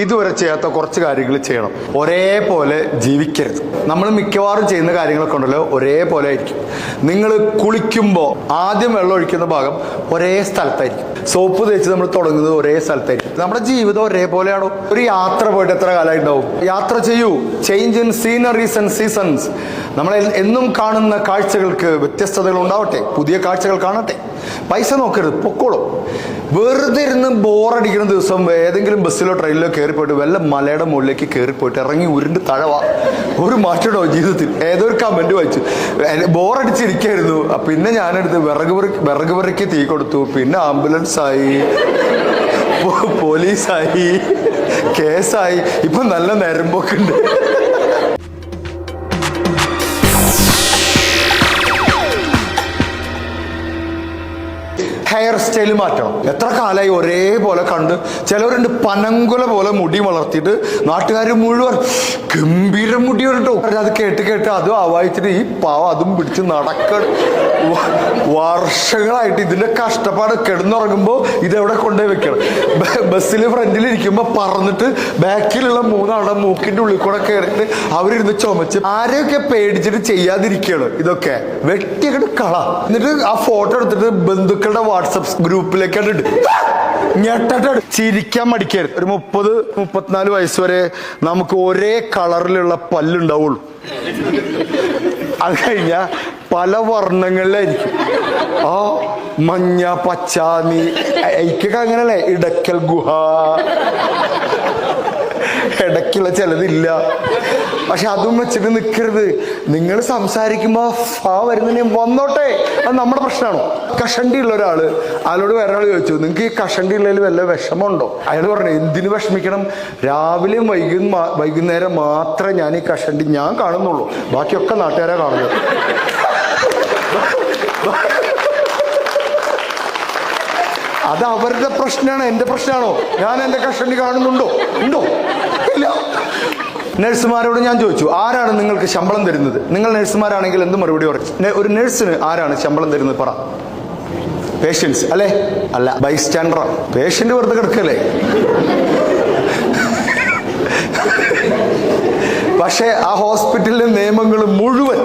ഇതുവരെ ചെയ്യാത്ത കുറച്ച് കാര്യങ്ങൾ ചെയ്യണം. ഒരേപോലെ ജീവിക്കരുത്. നമ്മൾ മിക്കവാറും ചെയ്യുന്ന കാര്യങ്ങളൊക്കെ ഉണ്ടല്ലോ ഒരേപോലെ ആയിരിക്കും. നിങ്ങൾ കുളിക്കുമ്പോൾ ആദ്യം വെള്ളം ഒഴിക്കുന്ന ഭാഗം ഒരേ സ്ഥലത്തായിരിക്കും. സോപ്പ് തേച്ച് നമ്മൾ തുടങ്ങുന്നത് ഒരേ സ്ഥലത്തായിരിക്കും. നമ്മുടെ ജീവിതം ഒരേപോലെയാണോ? ഒരു യാത്ര പോയിട്ട് എത്ര കാലമായി ഉണ്ടാവും? യാത്ര ചെയ്യൂ. Change in sceneries and seasons നമ്മൾ എന്നും കാണുന്ന കാഴ്ചകൾക്ക് വ്യത്യസ്തതകൾ ഉണ്ടാവട്ടെ. പുതിയ കാഴ്ചകൾ കാണട്ടെ. പൈസ നോക്കരുത് പൊക്കോളും. വെറുതെ ഇരുന്ന് ബോറടിക്കുന്ന ദിവസം ഏതെങ്കിലും ബസ്സിലോ ട്രെയിനിലോ കയറിപ്പോയിട്ട് വല്ല മലയുടെ മുകളിലേക്ക് കയറിപ്പോയിട്ട് ഇറങ്ങി ഉരുണ്ട് തഴവ ഒരു മാറ്റോ ജീവിതത്തിൽ? ഏതോ ഒരു കമന്റ് വായിച്ചു. ബോറടിച്ചിരിക്കായിരുന്നു. പിന്നെ ഞാനെടുത്ത് വിറക് വിറക് പെറുക്കി തീ കൊടുത്തു. പിന്നെ ആംബുലൻസ് ആയി പോലീസായി. കേസായി. ഇപ്പൊ നല്ല നരമ്പൊക്കെ ഹെയർ സ്റ്റൈൽ മാറ്റണം എത്ര കാലമായി ഒരേപോലെ കണ്ട് ചിലവരുണ്ട് പനങ്കുല പോലെ മുടി വളർത്തിയിട്ട് നാട്ടുകാർ മുഴുവൻ ഗംഭീര മുടി കേട്ടോ അത് കേട്ട് കേട്ട് അതും ആവായിച്ചിട്ട് ഈ പാവ അതും പിടിച്ച് നടക്ക വർഷങ്ങളായിട്ട് ഇതിന്റെ കഷ്ടപ്പാട് കിടന്നുറങ്ങുമ്പോൾ ഇതെവിടെ കൊണ്ടുപോയി വെക്കണം? ബസ്സിൽ ഫ്രണ്ടിൽ ഇരിക്കുമ്പോൾ പറന്നിട്ട് ബാക്കിലുള്ള മൂന്നാളുടെ മൂക്കിന്റെ ഉള്ളിൽ കൂടെ കയറിയിട്ട് അവരിരുന്ന് ചുമച്ച് ആരെയൊക്കെ പേടിച്ചിട്ട് ചെയ്യാതിരിക്കുകയാണ് ഇതൊക്കെ. വെട്ടിയൊക്കെ കള. എന്നിട്ട് ആ ഫോട്ടോ എടുത്തിട്ട് ബന്ധുക്കളുടെ വാട്സപ്പ് ഗ്രൂപ്പിലേക്കാണ് ഇട്ട് ഞെട്ടട്ട്. ചിരിക്കാൻ മടിക്കരുത്. ഒരു മുപ്പത് മുപ്പത്തിനാല് വയസ്സ് വരെ നമുക്ക് ഒരേ കളറിലുള്ള പല്ലുണ്ടാവുള്ളൂ. അത് കഴിഞ്ഞാൽ പല വർണങ്ങളിലായിരിക്കും. ആ മഞ്ഞ പച്ച നീ. എനിക്കൊക്കെ അങ്ങനല്ലേ? ഇടക്കൽ ഗുഹ. ഇടയ്ക്കുള്ള ചിലതില്ല പക്ഷെ അതും വെച്ചിട്ട് നിൽക്കരുത് നിങ്ങൾ സംസാരിക്കുമ്പോൾ ഫാ വരുന്നതിന് വന്നോട്ടെ. അത് നമ്മുടെ പ്രശ്നമാണോ കഷണ്ടി ഉള്ള ഒരാൾ അയാളോട് വേറെ ആൾ ചോദിച്ചു നിങ്ങൾക്ക് ഈ കഷണ്ടി ഉള്ളതിൽ വല്ല വിഷമമുണ്ടോ? അയാൾ പറഞ്ഞു എന്തിനു വിഷമിക്കണം? രാവിലെയും വൈകും വൈകുന്നേരം മാത്രമേ ഞാൻ ഈ കഷണ്ടി ഞാൻ കാണുന്നുള്ളൂ. ബാക്കിയൊക്കെ നാട്ടുകാരെ കാണുന്നത്. അത് അവരുടെ പ്രശ്നമാണ് എന്റെ പ്രശ്നമാണോ? ഞാൻ എന്റെ കഷണ്ടി കാണുന്നുണ്ടോ? ഉണ്ടോ? ഇല്ല. നഴ്സുമാരോട് ഞാൻ ചോദിച്ചു ആരാണ് നിങ്ങൾക്ക് ശമ്പളം തരുന്നത്? നിങ്ങൾ നഴ്സുമാരാണെങ്കിൽ എന്ത് മറുപടി പറയും ഒരു നഴ്സിന് ആരാണ് ശമ്പളം തരുന്നത് പറ. പേഷ്യൻസ് അല്ലേ? അല്ല ബൈസ്റ്റാൻഡറാണ് പേഷ്യന്റ് വെറുതെ കിടക്കല്ലേ? പക്ഷേ ആ ഹോസ്പിറ്റലിലെ നിയമങ്ങൾ മുഴുവൻ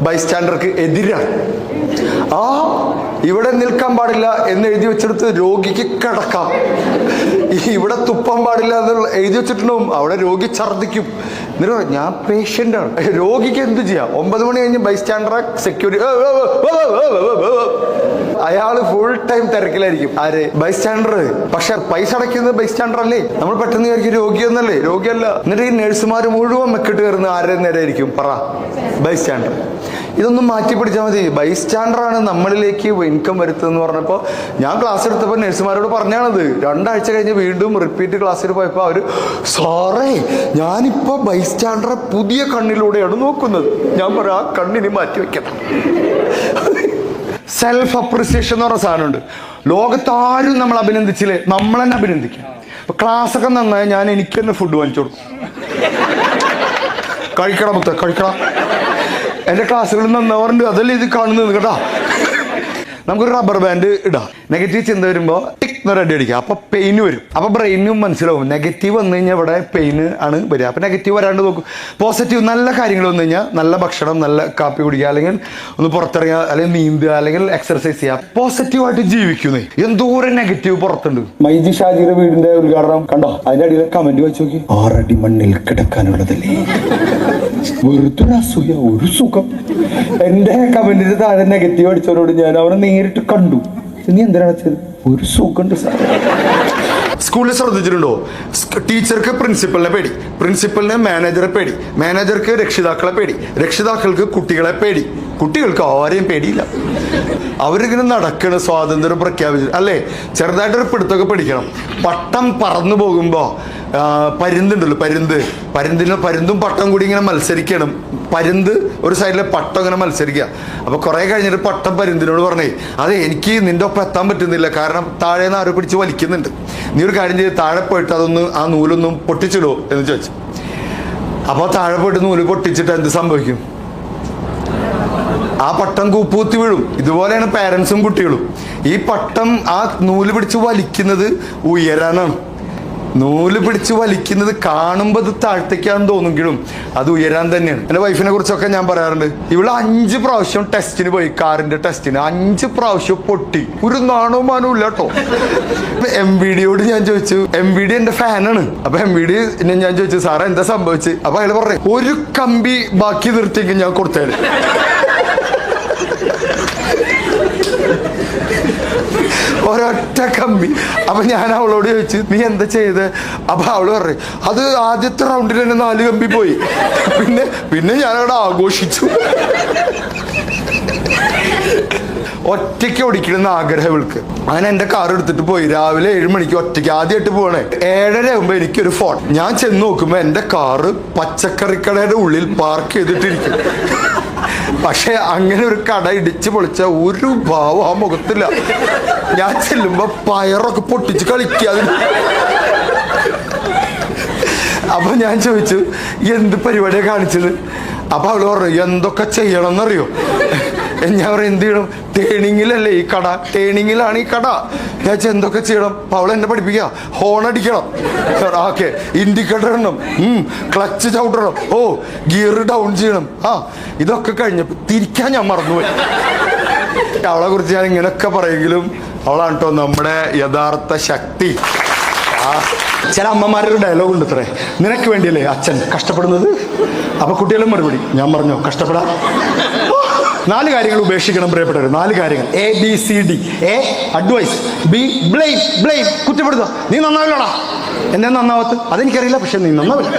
ബൈസ്റ്റാൻഡർക്ക് എതിരാണ്. ആ ഇവിടെ നിൽക്കാൻ പാടില്ല എന്ന് എഴുതി വെച്ചെടുത്ത് രോഗിക്ക് കിടക്കാം. ഇവിടെ തുപ്പാൻ പാടില്ല എന്ന് എഴുതി വെച്ചിട്ടുണ്ടാവും. അവിടെ രോഗി ഛർദ്ദിക്കും. എന്നിട്ട് ഞാൻ പേഷ്യന്റ് ആണ്. രോഗിക്ക് എന്ത് ചെയ്യാം? ഒമ്പത് മണി കഴിഞ്ഞ് ബൈസ്റ്റാൻഡറെ സെക്യൂരിറ്റി അയാൾ ഫുൾ ടൈം തിരക്കിലായിരിക്കും. ആര്? ബൈസ്റ്റാൻഡർ പക്ഷെ പൈസ അടയ്ക്കുന്നത് ബൈസ്റ്റാൻഡർ അല്ലേ? നമ്മൾ പെട്ടെന്ന് വിചാരിക്കും രോഗിയൊന്നല്ലേ രോഗിയല്ല എന്നിട്ട് ഈ നഴ്സുമാർ മുഴുവൻ മെക്കിട്ട് കയറുന്ന ആരുടെ നേരെ ആയിരിക്കും പറ. ബൈസ്റ്റാൻഡർ ഇതൊന്നും മാറ്റി പിടിച്ചാൽ മതി. ബൈസ്റ്റാൻഡർ ആണ് നമ്മളിലേക്ക് ഇൻകം വരുത്തുന്നത് പറഞ്ഞപ്പോൾ ഞാൻ ക്ലാസ് എടുത്തപ്പോൾ നഴ്സുമാരോട് പറഞ്ഞാണത്. രണ്ടാഴ്ച കഴിഞ്ഞ് വീണ്ടും റിപ്പീറ്റ് ക്ലാസ്സിൽ പോയപ്പോൾ അവർ സാറേ ഞാനിപ്പോൾ ബൈസ്റ്റാൻഡറെ പുതിയ കണ്ണിലൂടെയാണ് നോക്കുന്നത്. ഞാൻ പറ ആ കണ്ണിനി മാറ്റി വെക്കണം. സെൽഫ് അപ്രിസിയേഷൻ എന്ന് പറഞ്ഞ സാധനമുണ്ട്. ലോകത്താരും നമ്മൾ അഭിനന്ദിച്ചില്ലേ? നമ്മൾ തന്നെ അഭിനന്ദിക്കും. അപ്പം ക്ലാസ്സൊക്കെ നന്നായി ഞാൻ എനിക്ക് തന്നെ ഫുഡ് വാങ്ങിച്ചു കൊടുക്കും. കഴിക്കണം മുത്ത കഴിക്കണം. എന്റെ ക്ലാസ്സുകൾ നന്നാവാറുണ്ട്. അതല്ലേ ഇത് കാണുന്നത് കേട്ടോ. നമുക്കൊരു റബ്ബർ ബാൻഡ് ഇടാം. നെഗറ്റീവ് ചിന്ത വരുമ്പോൾ ടിക് എന്നൊരു അടി അടിക്കുക അപ്പോൾ പെയിൻ വരും. അപ്പോൾ ബ്രെയിനും മനസ്സിലാവും. നെഗറ്റീവ് വന്നു കഴിഞ്ഞാൽ ഇവിടെ പെയിൻ ആണ് വരിക. അപ്പൊ നെഗറ്റീവ് വരാണ്ട് നോക്കും. പോസിറ്റീവ് നല്ല കാര്യങ്ങൾ വന്നു കഴിഞ്ഞാൽ നല്ല ഭക്ഷണം നല്ല കാപ്പി കുടിക്കുക അല്ലെങ്കിൽ ഒന്ന് പുറത്തിറങ്ങുക അല്ലെങ്കിൽ നീന്തുക അല്ലെങ്കിൽ എക്സർസൈസ് ചെയ്യുക. പോസിറ്റീവായിട്ട് ജീവിക്കുന്നേ. എന്തോരം നെഗറ്റീവ് പുറത്തുണ്ട്. മൈജി ഷാജിയുടെ വീടിന്റെ ഉദ്ഘാടനം കണ്ടോ? അതിന്റെ അടിയിൽ കമന്റ് വെച്ച് നോക്കി. ആറടി മണ്ണിൽ കിടക്കാനുള്ളതല്ലേ? വെറുതെ ഒരു ഒരു സുഖം. എന്റെ കമന്റിന് താഴെ നെഗറ്റീവ് അടിച്ചവരോട് ഞാൻ അവനെ നേരിട്ട് കണ്ടു. നീ എന്തിനാണ് വെച്ചത് ഒരു സുഖമുണ്ട് സാർ സ്കൂളിൽ ശ്രദ്ധിച്ചിട്ടുണ്ടോ? ടീച്ചർക്ക് പ്രിൻസിപ്പലിനെ പേടി പ്രിൻസിപ്പലിനെ മാനേജറെ പേടി മാനേജർക്ക് രക്ഷിതാക്കളെ പേടി രക്ഷിതാക്കൾക്ക് കുട്ടികളെ പേടി. കുട്ടികൾക്ക് ആരെയും പേടിയില്ല. അവരിങ്ങനെ നടക്കണ സ്വാതന്ത്ര്യം പ്രഖ്യാപിച്ചു. അല്ലേ? ചെറുതായിട്ടൊരു പിടുത്തൊക്കെ പിടിക്കണം. പട്ടം പറന്നു പോകുമ്പോൾ പരുന്തുണ്ടല്ലോ പരുന്ത്. പരുന്തിന് പരുന്തും പട്ടം കൂടി ഇങ്ങനെ മത്സരിക്കണം. പരുന്ത് ഒരു സൈഡിലെ പട്ടം ഇങ്ങനെ മത്സരിക്കുക. അപ്പോൾ കുറേ കഴിഞ്ഞിട്ട് പട്ടം പരുന്തിനോട് പറഞ്ഞേ അതെ എനിക്ക് നിന്റെ ഒപ്പം എത്താൻ പറ്റുന്നില്ല. കാരണം താഴെ നിന്ന് ആരോ പിടിച്ച് വലിക്കുന്നുണ്ട്. നീ ഒരു കാര്യം ചെയ്ത് താഴെ പോയിട്ട് അതൊന്ന് ആ നൂലൊന്നും പൊട്ടിച്ചിടുമോ എന്ന് ചോദിച്ചു. അപ്പോൾ താഴെ പോയിട്ട് നൂൽ പൊട്ടിച്ചിട്ട് എന്ത് സംഭവിക്കും? ആ പട്ടം കൂപ്പൂത്തി വീഴും. ഇതുപോലെയാണ് പാരൻസും കുട്ടികളും. ഈ പട്ടം ആ നൂൽ പിടിച്ച് വലിക്കുന്നത് ഉയരാനാണ്. നൂൽ പിടിച്ച് വലിക്കുന്നത് കാണുമ്പോൾ അത് താഴ്ത്തേക്കാണെന്ന് തോന്നുമെങ്കിലും അത് ഉയരാൻ തന്നെയാണ്. എന്റെ വൈഫിനെ കുറിച്ചൊക്കെ ഞാൻ പറയാറുണ്ട്. ഇവൾ അഞ്ച് പ്രാവശ്യം ടെസ്റ്റിന് പോയി കാറിന്റെ ടെസ്റ്റിന് അഞ്ച് പ്രാവശ്യം പൊട്ടി. ഒരു നാണവും മാനവും ഇല്ല കേട്ടോ. എം വി ഡിയോട് ഞാൻ ചോദിച്ചു എം വി ഡി എന്റെ ഫാനാണ് അപ്പൊ എം വി ഡി ഞാൻ ചോദിച്ചു സാറേ എന്താ സംഭവിച്ചു അപ്പൊ അയാൾ പറഞ്ഞു ഒരു കമ്പി ബാക്കി നിർത്തിയെങ്കിൽ ഞാൻ കൊടുത്തേര് ഒരൊറ്റ കമ്പി. അപ്പൊ ഞാൻ അവളോട് ചോദിച്ചു നീ എന്താ ചെയ്ത്? അപ്പൊ അവൾ പറയും അത് ആദ്യത്തെ റൗണ്ടിൽ തന്നെ നാല് കമ്പി പോയി. പിന്നെ പിന്നെ ഞാനവിടെ ആഘോഷിച്ചു. ഒറ്റയ്ക്ക് ഓടിക്കണമെന്ന് ആഗ്രഹം ഇവൾക്ക്. അങ്ങനെ എന്റെ കാർ എടുത്തിട്ട് പോയി. രാവിലെ ഏഴ് മണിക്ക് ഒറ്റയ്ക്ക് ആദ്യമായിട്ട് പോകണേ ഏഴര ആകുമ്പോ എനിക്കൊരു ഫോൺ ഞാൻ ചെന്ന് നോക്കുമ്പോ എന്റെ കാറ് പച്ചക്കറിക്കടയുടെ ഉള്ളിൽ പാർക്ക് ചെയ്തിട്ടിരിക്കും. പക്ഷെ അങ്ങനെ ഒരു കട ഇടിച്ച് പൊളിച്ച ഒരു ഭാവം ആ മുഖത്തില്ല. ഞാൻ ചെല്ലുമ്പോ പയറൊക്കെ പൊട്ടിച്ച് കളിക്കുക അതിന് അപ്പൊ ഞാൻ ചോദിച്ചു എന്ത് പരിപാടിയാണ് കാണിച്ചത്? അപ്പൊ അവൾ പറഞ്ഞു എന്തൊക്കെ ചെയ്യണം എന്നറിയോ ഞാൻ പറയും എന്ത് ചെയ്യണം? തേണിങ്ങിലല്ലേ ഈ കട? തേണിങ്ങിലാണ് ഈ കട. ഞാൻ എന്തൊക്കെ ചെയ്യണം? അവൾ എന്നെ പഠിപ്പിക്കുക ഹോൺ അടിക്കണം. ഓക്കെ. ഇൻഡിക്കേറ്റർ ഇടണം. ക്ലച്ച് ചവിട്ടണം ഓ ഗിയർ ഡൗൺ ചെയ്യണം. ആ ഇതൊക്കെ കഴിഞ്ഞപ്പോ തിരിക്കാൻ ഞാൻ മറന്നുപോയി. അവളെ കുറിച്ച് ഞാൻ ഇങ്ങനെയൊക്കെ പറയെങ്കിലും അവളാണ് കേട്ടോ നമ്മുടെ യഥാർത്ഥ ശക്തി. ചില അമ്മമാരുടെ ഡയലോഗ് ഉണ്ട് ഇത്രേ. നിനക്ക് വേണ്ടിയല്ലേ അച്ഛൻ കഷ്ടപ്പെടുന്നത്? അപ്പൊ കുട്ടികളും മറുപടി. ഞാൻ പറഞ്ഞോ കഷ്ടപ്പെടാ. നാല് കാര്യങ്ങൾ ഉപേക്ഷിക്കണം പ്രിയപ്പെട്ടവർ നാല് കാര്യങ്ങൾ. A B C D A advice B blame blame കുറ്റപ്പെടുത്തുക. നീ നന്നാവില്ലടാ. എന്നെ നന്നാവത്ത്? അതെനിക്കറിയില്ല പക്ഷെ നീ നന്നാവില്ല.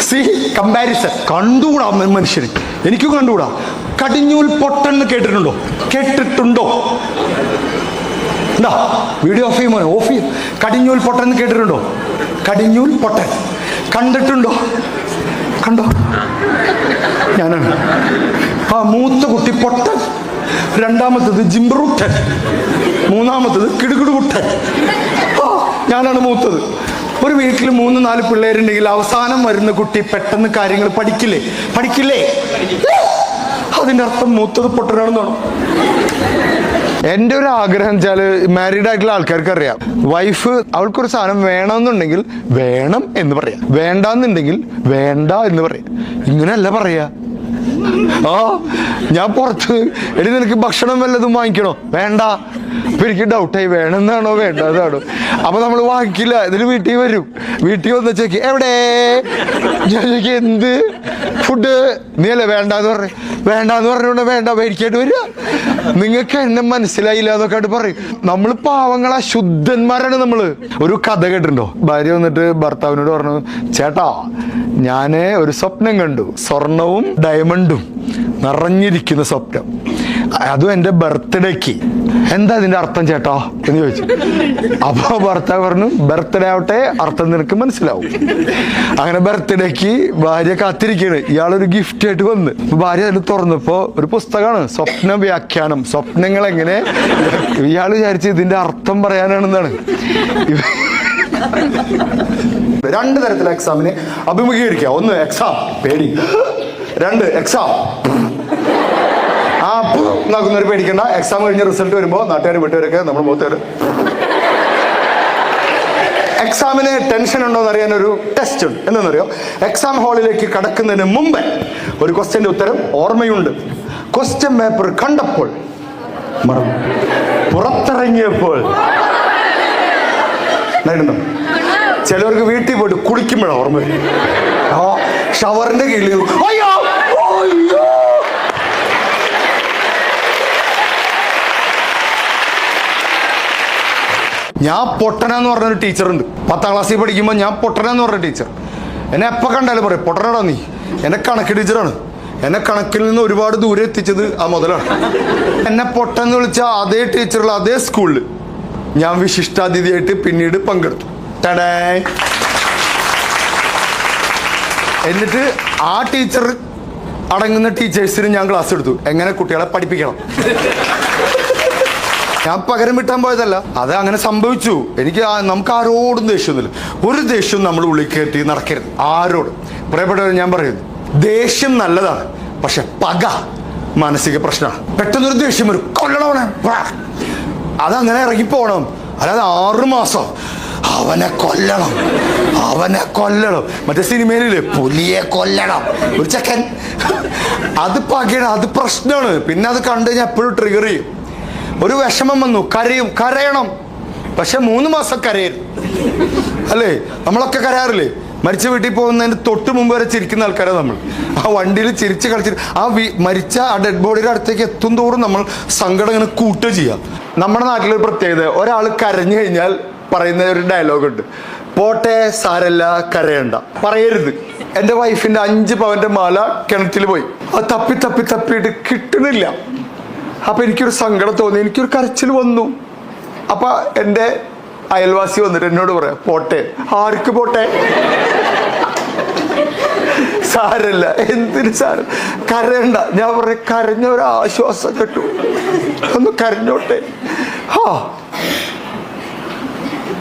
സി കമ്പാരിസൺ കണ്ടുകൂടാ മനുഷ്യന് എനിക്കും കണ്ടുകൂടാ. കടിഞ്ഞൂൽ പൊട്ടെന്ന് കേട്ടിട്ടുണ്ടോ? കേട്ടിട്ടുണ്ടോ? എന്താ വീഡിയോ ഓഫ് ചെയ്യുമോ? ഓഫ് ചെയ്യും. കടിഞ്ഞൂൽ പൊട്ടെന്ന് കേട്ടിട്ടുണ്ടോ? കടിഞ്ഞൂൽ പൊട്ടൻ. കണ്ടിട്ടുണ്ടോ? കണ്ടോ? ഞാനാണ് ആ മൂത്ത കുട്ടി പൊട്ടൻ. രണ്ടാമത്തത് ജിംബ്രൂട്ടൻ മൂന്നാമത്തത് കിടുകിടുകുട്ടൻ. ഞാനാണ് മൂത്തത്. ഒരു വീട്ടിൽ മൂന്ന് നാല് പിള്ളേരുണ്ടെങ്കിൽ അവസാനം വരുന്ന കുട്ടി പെട്ടെന്ന് കാര്യങ്ങൾ പഠിക്കില്ലേ? പഠിക്കില്ലേ? അതിന്റെ അർത്ഥം മൂത്തത് പൊട്ടനാണെന്നാണോ എന്റെ ഒരു ആഗ്രഹം വെച്ചാൽ മാരീഡ് ആയിട്ടുള്ള ആൾക്കാർക്ക് അറിയാം. വൈഫ് അവൾക്കൊരു സാധനം വേണമെന്നുണ്ടെങ്കിൽ വേണം എന്ന് പറയാം. വേണ്ടെന്നുണ്ടെങ്കിൽ വേണ്ട എന്ന് പറയാം. ഇങ്ങനെയല്ല പറയാ. ആ ഞാൻ പുറത്ത് എടി നിനക്ക് ഭക്ഷണം വല്ലതും വാങ്ങിക്കണോ? വേണ്ട. അപ്പൊ എനിക്ക് ഡൗട്ടായി വേണമെന്നാണോ വേണ്ടതാണോ അപ്പൊ നമ്മൾ വാങ്ങിക്കില്ല ഇതിന് വീട്ടിൽ വരും. വീട്ടിൽ വന്ന് ചോദിക്കും എവിടെ? ഞാൻ ചോദിക്കും എന്ത്? ഫുഡ് നീ അല്ലേ വേണ്ടെന്ന് പറഞ്ഞു വേണ്ടെന്ന് പറഞ്ഞുകൊണ്ട് വേണ്ട മേടിക്കായിട്ട് വരിക. നിങ്ങൾക്ക് എന്നെ മനസ്സിലായില്ല എന്നൊക്കെ ആയിട്ട് പറയും. നമ്മൾ പാവങ്ങളെ ശുദ്ധന്മാരാണ് നമ്മൾ ഒരു കഥ കേട്ടിട്ടുണ്ടോ? ഭാര്യ വന്നിട്ട് ഭർത്താവിനോട് പറഞ്ഞു ചേട്ടാ ഞാൻ ഒരു സ്വപ്നം കണ്ടു. സ്വർണവും ഡയമണ്ടും നിറഞ്ഞിരിക്കുന്ന സ്വപ്നം. അതും എന്റെ ബർത്ത്ഡേക്ക്. എന്താ ഇതിന്റെ അർത്ഥം ചേട്ടോ? എന്ന് ചോദിച്ചു. അപ്പോൾ ഭർത്താവ് പറഞ്ഞു ബർത്ത്ഡേ ആവട്ടെ അർത്ഥം നിനക്ക് മനസ്സിലാവും. അങ്ങനെ ബർത്ത്ഡേക്ക് ഭാര്യ കാത്തിരിക്കുകയാണ് ഇയാളൊരു ഗിഫ്റ്റ് ആയിട്ട് വന്ന്. ഭാര്യ അതിൽ തുറന്നപ്പോൾ ഒരു പുസ്തകമാണ് സ്വപ്ന വ്യാഖ്യാനം. സ്വപ്നങ്ങൾ എങ്ങനെ? ഇയാൾ വിചാരിച്ച് ഇതിന്റെ അർത്ഥം പറയാനാണെന്നാണ്. രണ്ട് തരത്തിലെ എക്സാമിനെ അഭിമുഖീകരിക്കുക ഒന്ന് എക്സാം പേടി. രണ്ട് എക്സാം ഒരു പേടിക്കണ്ട. എക്സാം കഴിഞ്ഞ റിസൾട്ട് വരുമ്പോൾ നാട്ടുകാർ വീട്ടുകാരൊക്കെ നമ്മൾ മൂത്തുകാർ എക്സാമിന് ടെൻഷൻ ഉണ്ടോ എന്ന് അറിയാൻ ഒരു ടെസ്റ്റ് ഉണ്ട് എന്താണെന്നറിയോ എക്സാം ഹാളിലേക്ക് കടക്കുന്നതിന് മുമ്പ് ഒരു ക്വസ്റ്റ്യന്റെ ഉത്തരം ഓർമ്മയുണ്ട്. ക്വസ്റ്റ്യൻ പേപ്പർ കണ്ടപ്പോൾ മറന്നു. പുറത്തിറങ്ങിയപ്പോൾ. ഉണ്ടായിട്ടുണ്ടോ? ചിലവർക്ക് വീട്ടിൽ പോയിട്ട് കുളിക്കുമ്പോഴാണ് ഓർമ്മ വരും. ഷവറിന്റെ കീഴിൽ. അയ്യോ! ഞാൻ പൊട്ടന പൊട്ടനെന്ന് പറഞ്ഞൊരു ടീച്ചറുണ്ട്. പത്താം ക്ലാസ്സിൽ പഠിക്കുമ്പോൾ ഞാൻ പൊട്ടന എന്ന് പറഞ്ഞ ടീച്ചർ. എന്നെ എപ്പോൾ കണ്ടാലും പറയും പൊട്ടനടാ നീ. എന്നെ കണക്ക് ടീച്ചറാണ് എന്നെ കണക്കിൽ നിന്ന് ഒരുപാട് ദൂരെ എത്തിച്ചത് ആ മുതലാണ്. എന്നെ പൊട്ടെന്ന് വിളിച്ച അതേ ടീച്ചറുള്ള അതേ സ്കൂളിൽ ഞാൻ വിശിഷ്ടാതിഥിയായിട്ട് പിന്നീട് പങ്കെടുത്തു. ടടേ എന്നിട്ട് ആ ടീച്ചർ അടങ്ങുന്ന ടീച്ചേഴ്സിന് ഞാൻ ക്ലാസ് എടുത്തു. എങ്ങനെ കുട്ടികളെ പഠിപ്പിക്കണം? ഞാൻ പകരം വിട്ടാൻ പോയതല്ല. അത് അങ്ങനെ സംഭവിച്ചു. എനിക്ക് നമുക്ക് ആരോടും ദേഷ്യമൊന്നുമില്ല. ഒരു ദേഷ്യം നമ്മൾ ഉളിക്കേറ്റി നടക്കരുത്. ആരോട്. പ്രിയപ്പെട്ടവർ ഞാൻ പറയുന്നു. ദേഷ്യം നല്ലതാണ്. പക്ഷെ പക മാനസിക പ്രശ്നമാണ്. പെട്ടെന്നൊരു ദേഷ്യം വരും. കൊല്ലണവനെ. അതങ്ങനെ ഇറങ്ങിപ്പോണം. അല്ലാതെ ആറുമാസം അവനെ കൊല്ലണം. അവനെ കൊല്ലണം. മറ്റേ സിനിമയിലില്ലേ? പുലിയെ കൊല്ലണം. ഒരു ചെക്കൻ. അത് പകയാണ്. അത് പ്രശ്നമാണ്. പിന്നെ അത് കണ്ടു കഴിഞ്ഞാൽ എപ്പോഴും ട്രിഗർ ചെയ്യും. ഒരു വിഷമം വന്നു. കരയും. കരയണം. പക്ഷെ മൂന്ന് മാസം കരയരുത്. അല്ലേ? നമ്മളൊക്കെ കരയാറില്ലേ? മരിച്ച വീട്ടിൽ പോകുന്നതിന് തൊട്ട് മുമ്പ് വരെ ചിരിക്കുന്ന ആൾക്കാരാണ് നമ്മൾ. ആ വണ്ടിയിൽ ചിരിച്ച് കളിച്ച് ആ മരിച്ച ആ ഡെഡ് ബോഡിയുടെ അടുത്തേക്ക് എത്തും തോറും നമ്മൾ സങ്കടം ഇങ്ങനെ കൂട്ടുക ചെയ്യാം. നമ്മുടെ നാട്ടിലൊരു പ്രത്യേകത. ഒരാൾ കരഞ്ഞു കഴിഞ്ഞാൽ പറയുന്ന ഒരു ഡയലോഗ് ഉണ്ട്. പോട്ടെ സാരല്ല കരയണ്ട. പറയരുത്. എന്റെ വൈഫിന്റെ അഞ്ച് പവന്റെ മാല കിണറ്റിൽ പോയി. അത് തപ്പി തപ്പി തപ്പിയിട്ട് കിട്ടുന്നില്ല. അപ്പൊ എനിക്കൊരു സങ്കടം തോന്നി എനിക്കൊരു കരച്ചിൽ വന്നു. അപ്പൊ എന്റെ അയൽവാസി വന്നിട്ട് എന്നോട് പറയാം പോട്ടെ ആർക്ക് പോട്ടെ? സാരല്ല എന്തിന് സാര കരയണ്ട. ഞാൻ പറയാം കരഞ്ഞ ഒരു ആശ്വാസം കിട്ടു. ഒന്ന് കരഞ്ഞോട്ടെ. ആ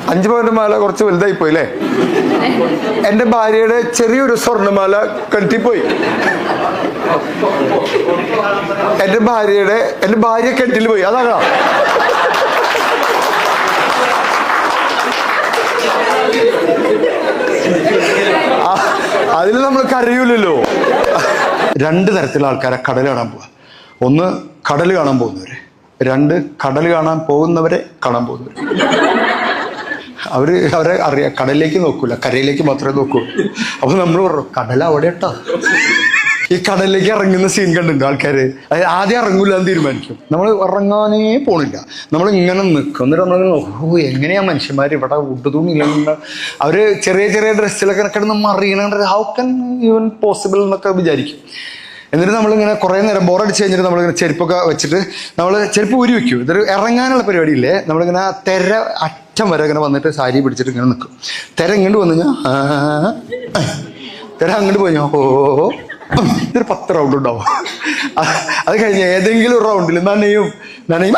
അഞ്ചു പവന്റെ മാല കുറച്ച് വലുതായി പോയി അല്ലേ എന്റെ ഭാര്യയുടെ ചെറിയൊരു സ്വർണമാല കെട്ടിപ്പോയി. എന്റെ ഭാര്യയുടെ എന്റെ ഭാര്യ കെട്ടിൽ പോയി. അതാ അതിൽ നമ്മൾ കരയൂലല്ലോ. രണ്ട് തരത്തിലുള്ള ആൾക്കാരെ കടൽ കാണാൻ പോവുക ഒന്ന് കടൽ കാണാൻ പോകുന്നവര്. രണ്ട് കടൽ കാണാൻ പോകുന്നവരെ കാണാൻ പോകുന്നവര്. അവർ അവരെ അറിയ കടലിലേക്ക് നോക്കൂല കരയിലേക്ക് മാത്രമേ നോക്കൂ. അപ്പൊ നമ്മൾ പറഞ്ഞു കടൽ അവിടെ ഇട്ടാ ഈ കടലിലേക്ക് ഇറങ്ങുന്ന സീൻ കണ്ടിട്ടുണ്ട് ആൾക്കാര്? അതായത് ആദ്യം ഇറങ്ങൂല എന്ന് തീരുമാനിക്കും. നമ്മൾ ഇറങ്ങാനേ പോണില്ല. നമ്മൾ ഇങ്ങനെ നിൽക്കും എന്നിട്ട് നമ്മൾ ഓ എങ്ങനെയാ മനുഷ്യന്മാർ ഇവിടെ ഉടുതുണില്ല അവർ ചെറിയ ചെറിയ ഡ്രസ്സിലൊക്കെ കിടന്ന് മറിയണ ഹൗ കൻ ഈവൻ പോസിബിൾ എന്നൊക്കെ വിചാരിക്കും. എന്നിട്ട് നമ്മളിങ്ങനെ കുറേ നേരം ബോറടിച്ച് കഴിഞ്ഞിട്ട് നമ്മളിങ്ങനെ ചെരുപ്പൊക്കെ വെച്ചിട്ട് നമ്മൾ ചെരുപ്പ് ഊരി വെക്കും. ഇതൊരു ഇറങ്ങാനുള്ള പരിപാടിയില്ലേ? നമ്മളിങ്ങനെ തെര അറ്റം വരെ ഇങ്ങനെ വന്നിട്ട് സാരി പിടിച്ചിട്ട് ഇങ്ങനെ നിൽക്കും തെര ഇങ്ങോട്ട് വന്നു കഴിഞ്ഞാൽ. തെര അങ്ങോട്ട് പോയി ഞാൻ ഓ ഇതൊരു പത്ത് റൗണ്ട് ഉണ്ടാവും. അത് കഴിഞ്ഞ് ഏതെങ്കിലും ഒരു റൗണ്ടിൽ നനയും. നനയും.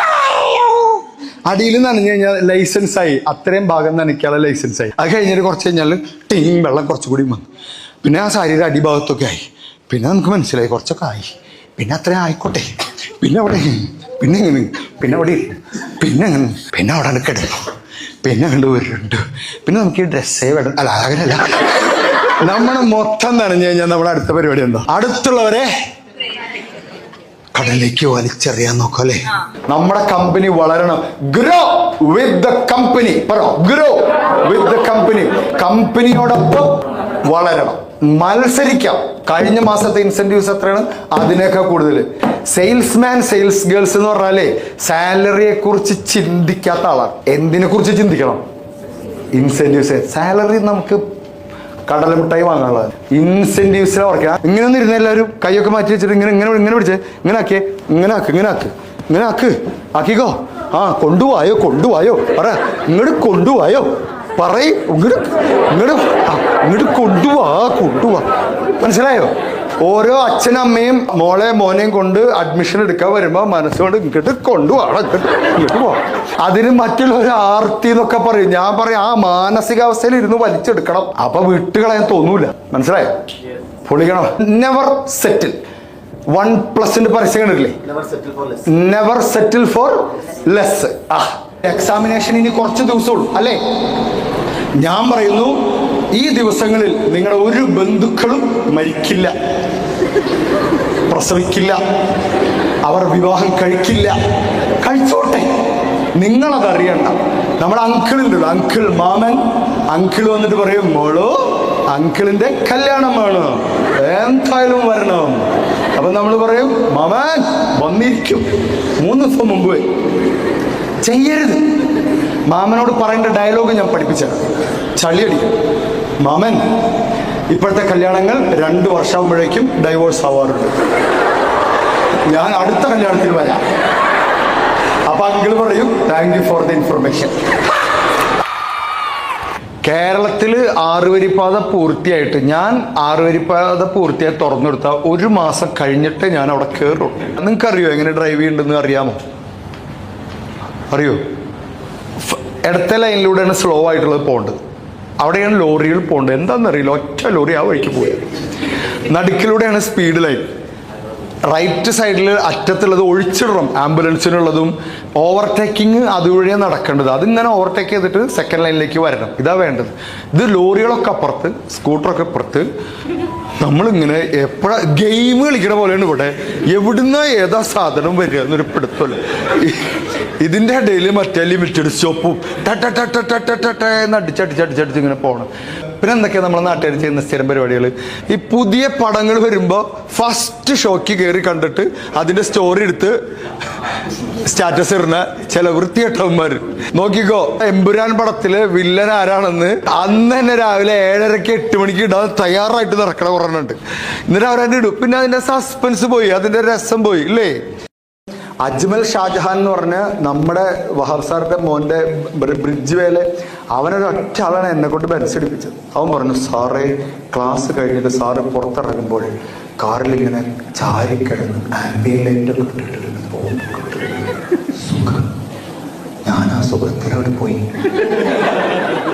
അടിയിൽ നനഞ്ഞു കഴിഞ്ഞാൽ ലൈസൻസ് ആയി. അത്രയും ഭാഗം നനയ്ക്കാനുള്ള ലൈസൻസ് ആയി. അത് കഴിഞ്ഞിട്ട് കുറച്ച് കഴിഞ്ഞാൽ ടീം വെള്ളം കുറച്ചുകൂടി വന്നു. പിന്നെ ആ സാരിയുടെ അടിഭാഗത്തൊക്കെ ആയി. പിന്നെ നമുക്ക് മനസ്സിലായി കുറച്ചൊക്കെ ആയി. പിന്നെ അത്രയും ആയിക്കോട്ടെ. പിന്നെ അവിടെ പിന്നെ എങ്ങനെ പിന്നെ അവിടെ പിന്നെ എങ്ങനെ പിന്നെ അവിടെ കിടന്നു പിന്നെ കണ്ടു വരുന്നുണ്ട്. പിന്നെ നമുക്ക് ഈ ഡ്രസ്സേ വേണം അല്ല അങ്ങനെയല്ല. നമ്മൾ മൊത്തം നനഞ്ഞു കഴിഞ്ഞാൽ നമ്മുടെ അടുത്ത പരിപാടി എന്താ? അടുത്തുള്ളവരെ കടലിലേക്ക് വലിച്ചെറിയാൻ നോക്കാം അല്ലേ? നമ്മുടെ കമ്പനി വളരണം. ഗ്രോ വിത്ത് ദ കമ്പനി പറ ഗ്രോ വിത്ത് ദ കമ്പനി കമ്പനിയോടൊപ്പം വളരണം. മത്സരിക്കാം. കഴിഞ്ഞ മാസത്തെ ഇൻസെന്റീവ്സ് എത്രയാണ്? അതിനേക്കാൾ കൂടുതൽ സെയിൽസ്മാൻ സെയിൽസ് ഗേൾസ് എന്ന് പറഞ്ഞാലേ സാലറിയെ കുറിച്ച് ചിന്തിക്കാത്ത ആളാണ്. എന്തിനെ കുറിച്ച് ചിന്തിക്കണം? ഇൻസെന്റീവ്സ് സാലറി നമുക്ക് കടലമിഠായി വാങ്ങാനുള്ളത് ഇൻസെന്റീവ്സിലെ ഓർക്കുക ഇങ്ങനെ ഒന്നും ഇരുന്ന എല്ലാവരും കൈയൊക്കെ മാറ്റി വെച്ചിട്ട് ഇങ്ങനെ ഇങ്ങനെ ഇങ്ങനെ പിടിച്ച്. ഇങ്ങനെ ആക്കിയേ. ഇങ്ങനെ ആക്ക് ഇങ്ങനെ ആക്ക്. ഇങ്ങനെ ആക്ക്. ആക്കിക്കോ. ആ കൊണ്ടുപോയോ കൊണ്ടുപോയോ. പറ. ഇങ്ങോട്ട് കൊണ്ടുപോയോ. പറയ് ഇങ്ങോട്ട് ഇങ്ങോട്ട് ഇങ്ങോട്ട് കൊണ്ടുവാ കൊണ്ടുപോവാ മനസ്സിലായോ? ഓരോ അച്ഛനമ്മയും അമ്മയും മോളെ മോനെയും കൊണ്ട് അഡ്മിഷൻ എടുക്കാൻ വരുമ്പോൾ മനസ്സുകൊണ്ട് ഇങ്ങോട്ട് കൊണ്ടുപോകണം ഇങ്ങോട്ട് ഇങ്ങോട്ട് പോവാം. അതിന് മറ്റുള്ളവർ ആർത്തി എന്നൊക്കെ പറയും. ഞാൻ പറയും ആ മാനസികാവസ്ഥയിൽ ഇരുന്ന് വലിച്ചെടുക്കണം. അപ്പൊ വിട്ടുകളയാൻ തോന്നൂല. മനസ്സിലായോ? പൊളിക്കണം. നെവർ സെറ്റിൽ വൺ പ്ലസിന്റെ പരസ്യം കണ്ടിട്ടില്ലേ? നെവർ സെറ്റിൽ ഫോർ ലെസ് ആ. എക്സാമിനേഷൻ ഇനി കുറച്ച് ദിവസമുള്ളൂ അല്ലേ? ഞാൻ പറയുന്നു ഈ ദിവസങ്ങളിൽ നിങ്ങളുടെ ഒരു ബന്ധുക്കളും മരിക്കില്ല പ്രസവിക്കില്ല അവർ വിവാഹം കഴിക്കില്ല. കഴിച്ചോട്ടെ നിങ്ങളത് അറിയണ്ട. നമ്മുടെ അങ്കിളുണ്ടല്ലോ അങ്കിൾ മാമൻ. അങ്കിൾ വന്നിട്ട് പറയും മോളോ അങ്കിളിന്റെ കല്യാണം എന്തായാലും വരണം. അപ്പൊ നമ്മൾ പറയും മാമൻ വന്നിരിക്കും. മൂന്ന് ദിവസം മുമ്പ്. ചെയ്യരുത്. മാമനോട് പറയേണ്ട ഡയലോഗ് ഞാൻ പഠിപ്പിച്ചത്. ചളിയടിക്കും മാമൻ ഇപ്പോഴത്തെ കല്യാണങ്ങൾ രണ്ട് വർഷമാകുമ്പോഴേക്കും ഡൈവോഴ്സ് ആവാറുണ്ട്. ഞാൻ അടുത്ത കല്യാണത്തിന് വരാം. അപ്പൊ അങ്കിൾ പറയും thank you for the information കേരളത്തിൽ ആറുവരിപ്പാത പൂർത്തിയായിട്ട് ഞാൻ ആറുവരിപ്പാത പൂർത്തിയായി തുറന്നെടുത്ത ഒരു മാസം കഴിഞ്ഞിട്ട് ഞാൻ അവിടെ കയറുള്ളൂ നിങ്ങൾക്കറിയോ എങ്ങനെ ഡ്രൈവ് ചെയ്യുന്നുണ്ടെന്ന് അറിയാമോ? ഇടത്ത ഇടത്തെ ലൈനിലൂടെയാണ് സ്ലോ ആയിട്ടുള്ളത് പോകേണ്ടത്. അവിടെയാണ് ലോറികൾ പോകേണ്ടത്. എന്താണെന്നറിയില്ല. ഒറ്റ ലോറി ആ വഴിക്ക് പോയി. നടുക്കിലൂടെയാണ് സ്പീഡ് ലൈൻ റൈറ്റ് സൈഡിൽ അറ്റത്തുള്ളത് ഒഴിച്ചിടണം. ആംബുലൻസിനുള്ളതും ഓവർടേക്കിംഗ് അതുവഴിയാണ് നടക്കേണ്ടത്. അതിങ്ങനെ ഓവർടേക്ക് ചെയ്തിട്ട് സെക്കൻഡ് ലൈനിലേക്ക് വരണം. ഇതാ വേണ്ടത്. ഇത് ലോറികളൊക്കെ അപ്പുറത്ത് സ്കൂട്ടറൊക്കെ അപ്പുറത്ത്. നമ്മളിങ്ങനെ എപ്പോഴാ ഗെയിം കളിക്കണ പോലെയാണ് ഇവിടെ. എവിടുന്ന ഏതാ സാധനം വരിക എന്നൊരു പിടുത്തല്ല ഇതിന്റെ ഇടയിൽ മറ്റേ ലിമിറ്റഡ് സ്റ്റോപ്പും എന്ന് അടിച്ചടിച്ചടിച്ചടിച്ച് ഇങ്ങനെ പോകണം പിന്നെ എന്തൊക്കെയാണ് നമ്മുടെ നാട്ടുകാർ ചെയ്യുന്ന സ്ഥിരം പരിപാടികൾ ഈ പുതിയ പടങ്ങൾ വരുമ്പോൾ ഫസ്റ്റ് ഷോക്ക് കയറി കണ്ടിട്ട് അതിന്റെ സ്റ്റോറി എടുത്ത് സ്റ്റാറ്റസ് ഇടുന്ന ചില വൃത്തികെട്ടവന്മാർ നോക്കിക്കോ എമ്പുരാൻ പടത്തിൽ വില്ലൻ ആരാണെന്ന് അന്ന് തന്നെ രാവിലെ ഏഴരക്ക് എട്ട് മണിക്ക് ഇടാൻ തയ്യാറായിട്ട് നടക്കണ കുറഞ്ഞുണ്ട് എന്നിട്ട് അവരതിന്റെ ഇടും. പിന്നെ അതിന്റെ സസ്പെൻസ് പോയി അതിന്റെ രസം പോയി ഇല്ലേ? അജ്മൽ ഷാജഹാൻ എന്ന് പറഞ്ഞ നമ്മുടെ വഹാബ് സാറിന്റെ മോന്റെ ബ്രി- ബ്രിഡ്ജ് വേലെ അവനൊരു ഒറ്റ ആളാണ് എന്നെ കൊണ്ട് ബെൻസടിപ്പിച്ചത് അവൻ പറഞ്ഞു സാറേ ക്ലാസ് കഴിഞ്ഞിട്ട് സാറ് പുറത്തിറങ്ങുമ്പോൾ കാറിൽ ഇങ്ങനെ ചാരിക്കിടന്ന് ആംബിയൻ ലൈറ്റ് ഒക്കെ ഇട്ടിട്ട് പോകും. ഞാൻ ആ സുഖത്തിലവിടെ പോയി.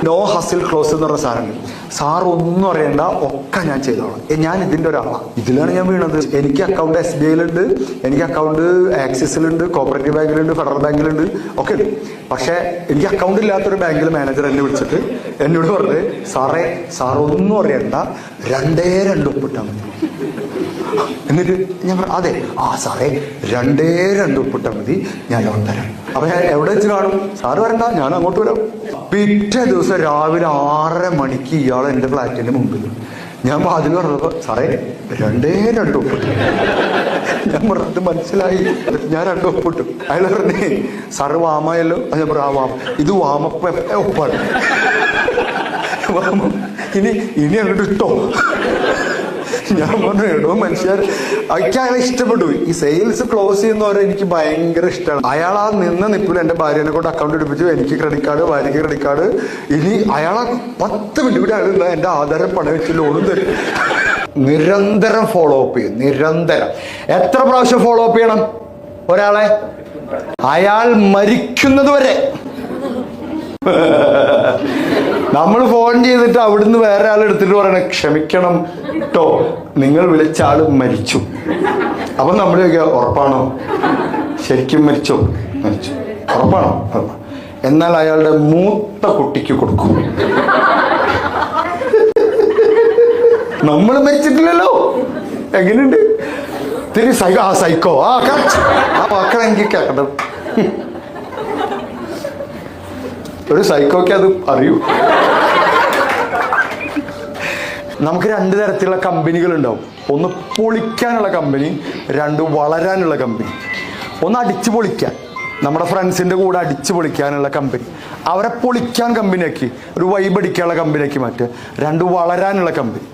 നോ ഹസിൽ ക്ലോസ് എന്ന് പറഞ്ഞ സാറുണ്ട് സാർ ഒന്നും അറിയണ്ട ഒക്കെ ഞാൻ ചെയ്തോളാം. ഞാൻ ഇതിന്റെ ഒരാളാണ് ഇതിലാണ് ഞാൻ വീണത്. എനിക്ക് അക്കൗണ്ട് എസ് ബി ഐയിലുണ്ട് എനിക്ക് അക്കൗണ്ട് ആക്സിസിലുണ്ട് കോപ്പറേറ്റീവ് ബാങ്കിലുണ്ട് ഫെഡറൽ ബാങ്കിലുണ്ട് ഒക്കെ ഉണ്ട്. പക്ഷേ എനിക്ക് അക്കൗണ്ട് ഇല്ലാത്തൊരു ബാങ്കിൽ മാനേജർ എന്നെ വിളിച്ചിട്ട് എന്നോട് പറഞ്ഞത് സാറേ സാർ ഒന്നും അറിയണ്ട രണ്ടേ രണ്ട് ഒപ്പിട്ടാൽ മതി. എന്നിട്ട് ഞാൻ പറഞ്ഞു, അതെ ആ സാറേ രണ്ടേ രണ്ട് ഉപ്പിട്ട മതി ഞാൻ ലോൺ തരാം. അപ്പൊ ഞാൻ എവിടെ വെച്ച് കാണും? സാറ് വരണ്ട ഞാൻ അങ്ങോട്ട് വരാം. പിറ്റേ ദിവസം രാവിലെ ആറര മണിക്ക് ഇയാൾ എന്റെ ഫ്ലാറ്റിന്റെ മുമ്പിൽ ഞാൻ വാതിൽ പറഞ്ഞപ്പോ സാറേ രണ്ടേ രണ്ട് ഒപ്പിട്ടു ഞാൻ പറഞ്ഞത് മനസ്സിലായി ഞാൻ രണ്ട് ഒപ്പിട്ടു അയാൾ പറഞ്ഞേ സാറ് വാമായല്ലോ? ഞാൻ പറഞ്ഞു ആ വാമ ഇത് വാമപ്പ ഒപ്പാണ് വാമ. ഇനി ഇനി അങ്ങോട്ട് ഇട്ടോ. ഞാൻ പറഞ്ഞു എടോ മനുഷ്യർ അയക്ക് അയാളെ ഇഷ്ടപ്പെട്ടു. ഈ സെയിൽസ് ക്ലോസ് ചെയ്യുന്നവരെ എനിക്ക് ഭയങ്കര ഇഷ്ടമാണ്. അയാൾ ആ നിന്ന നിപ്പിൽ എന്റെ ഭാര്യനെ കൊണ്ട് അക്കൗണ്ട് എടുപ്പിച്ചു. എനിക്ക് ക്രെഡിറ്റ് കാർഡ് ഭാര്യയ്ക്ക് ക്രെഡിറ്റ് കാർഡ് ഇനി അയാളെ പത്ത് മിനിറ്റ് കൂടി അയാൾ എന്റെ ആധാരം പണം വെച്ച് ലോണും തരും. നിരന്തരം ഫോളോ അപ്പ് ചെയ്യും. നിരന്തരം. എത്ര പ്രാവശ്യം ഫോളോ അപ്പ് ചെയ്യണം ഒരാളെ? അയാൾ മരിക്കുന്നത് വരെ നമ്മൾ ഫോൺ ചെയ്തിട്ട് അവിടുന്ന് വേറെ ആൾ എടുത്തിട്ട് പറയണേ ക്ഷമിക്കണം കേട്ടോ നിങ്ങൾ വിളിച്ച ആൾ മരിച്ചു. അപ്പൊ നമ്മൾ ഉറപ്പാണോ? ശരിക്കും മരിച്ചോ? മരിച്ചു. ഉറപ്പാണോ? എന്നാൽ അയാളുടെ മൂത്ത കുട്ടിക്ക് കൊടുക്കും. നമ്മൾ മരിച്ചിട്ടില്ലല്ലോ. എങ്ങനെയുണ്ട്? തിരി സൈക്കോ ആ സൈക്കോ ആ കറക്റ്റ് ആ എനിക്ക് കേൾക്കട്ടെ ഒരു സൈക്കോക്ക് അത് അറിയൂ. നമുക്ക് രണ്ട് തരത്തിലുള്ള കമ്പനികൾ ഉണ്ടാവും. ഒന്ന് പൊളിക്കാനുള്ള കമ്പനി രണ്ട് വളരാനുള്ള കമ്പനി ഒന്ന് അടിച്ച് പൊളിക്കാൻ. നമ്മുടെ ഫ്രണ്ട്സിന്റെ കൂടെ അടിച്ച് പൊളിക്കാനുള്ള കമ്പനി അവരെ പൊളിക്കാൻ കമ്പനിയാക്കി ഒരു വൈബ് അടിക്കാനുള്ള കമ്പനിയാക്കി മാറ്റുക. രണ്ട് വളരാനുള്ള കമ്പനി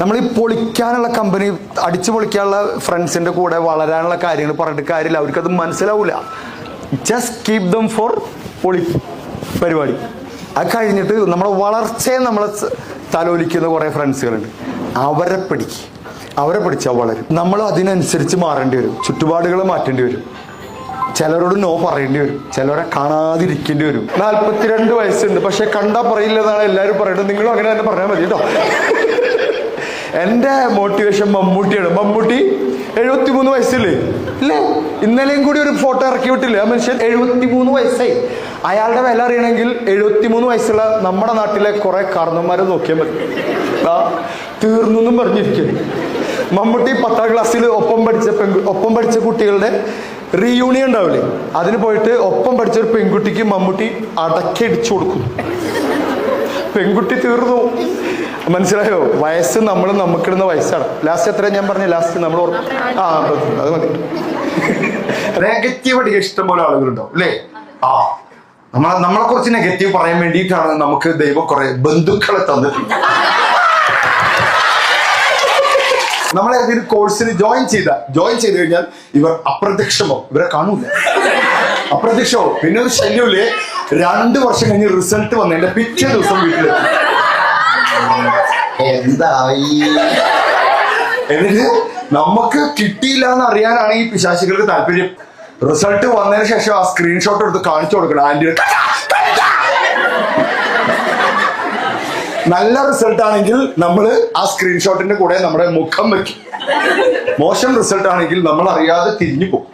നമ്മൾ ഈ പൊളിക്കാനുള്ള കമ്പനി അടിച്ച് പൊളിക്കാനുള്ള ഫ്രണ്ട്സിന്റെ കൂടെ വളരാനുള്ള കാര്യങ്ങൾ പറഞ്ഞിട്ട് കാര്യമില്ല. അവർക്കത് മനസ്സിലാവില്ല ജസ്റ്റ് കീപ് ദം ഫോർ പൊളി പരിപാടി. അത് കഴിഞ്ഞിട്ട് നമ്മുടെ വളർച്ചയെ നമ്മളെ തലോലിക്കുന്ന കുറേ ഫ്രണ്ട്സുകളുണ്ട് അവരെ പിടിക്ക്. അവരെ പിടിച്ചാൽ വളരും. നമ്മൾ അതിനനുസരിച്ച് മാറേണ്ടി വരും. ചുറ്റുപാടുകൾ മാറ്റേണ്ടി വരും. ചിലരോട് നോ പറയേണ്ടി വരും. ചിലരെ കാണാതിരിക്കേണ്ടി വരും. നാല്പത്തിരണ്ട് വയസ്സുണ്ട്. പക്ഷെ കണ്ടാൽ പറയില്ല എന്നാണ് എല്ലാവരും പറയുന്നത് നിങ്ങളും അങ്ങനെ തന്നെ പറഞ്ഞാൽ മതി കേട്ടോ. എന്റെ മോട്ടിവേഷൻ മമ്മൂട്ടിയാണ്. മമ്മൂട്ടി എഴുപത്തിമൂന്ന് വയസ്സില്ലേ? ഇല്ലേ? ഇന്നലെയും കൂടി ഒരു ഫോട്ടോ ഇറക്കി വിട്ടില്ലേ? ആ മനുഷ്യൻ എഴുപത്തിമൂന്ന് വയസ്സായി. അയാളുടെ വില അറിയണമെങ്കിൽ എഴുപത്തിമൂന്ന് വയസ്സുള്ള നമ്മുടെ നാട്ടിലെ കുറെ കാർന്നന്മാരെ നോക്കിയാൽ മതി. തീർന്നു എന്നും പറഞ്ഞിരിക്കും മമ്മൂട്ടി പത്താം ക്ലാസ്സിൽ ഒപ്പം പഠിച്ച പെൺ ഒപ്പം പഠിച്ച കുട്ടികളുടെ റീയൂണിയൻ ഉണ്ടാവില്ലേ? അതിന് പോയിട്ട് ഒപ്പം പഠിച്ച ഒരു പെൺകുട്ടിക്ക് മമ്മൂട്ടി അടക്കടിച്ചു കൊടുക്കുന്നു. പെൺകുട്ടി തീർന്നു. മനസ്സിലായോ? വയസ്സ് നമ്മൾ നമുക്കിടുന്ന വയസ്സാണ്. ലാസ്റ്റ് എത്ര ഞാൻ പറഞ്ഞു? ലാസ്റ്റ് നമ്മൾ ആ അത് മതി. നെഗറ്റീവ് അടിക്കാൻ ഇഷ്ടംപോലെ ആളുകളുണ്ടാവും അല്ലേ? ആ. നമ്മളെ നമ്മളെ കുറിച്ച് നെഗറ്റീവ് പറയാൻ വേണ്ടിയിട്ടാണ് നമുക്ക് ദൈവം കുറെ ബന്ധുക്കളെ തന്നിട്ടുണ്ട് നമ്മളെ ഇതിന് കോഴ്സിന് ജോയിൻ ചെയ്ത ജോയിൻ ചെയ്ത് കഴിഞ്ഞാൽ ഇവർ അപ്രത്യക്ഷമോ ഇവരെ കാണൂല. അപ്രത്യക്ഷമോ പിന്നെ ഒരു ശല്യമില്ലേ രണ്ടു വർഷം കഴിഞ്ഞ് റിസൾട്ട് വന്നതിന്റെ പിറ്റേ ദിവസം വീട്ടിലെത്തി. എന്തായി? എന്നിട്ട് നമുക്ക് കിട്ടിയില്ല എന്ന് അറിയാനാണ് ഈ പിശാശികൾക്ക് താല്പര്യം. റിസൾട്ട് വന്നതിന് ശേഷം ആ സ്ക്രീൻഷോട്ട് എടുത്ത് കാണിച്ചു കൊടുക്കണം. ആന്റി നല്ല റിസൾട്ട് ആണെങ്കിൽ നമ്മൾ ആ സ്ക്രീൻഷോട്ടിന്റെ കൂടെ നമ്മുടെ മുഖം വെക്കും. മോശം റിസൾട്ട് ആണെങ്കിൽ നമ്മൾ അറിയാതെ തിരിഞ്ഞു പോകും.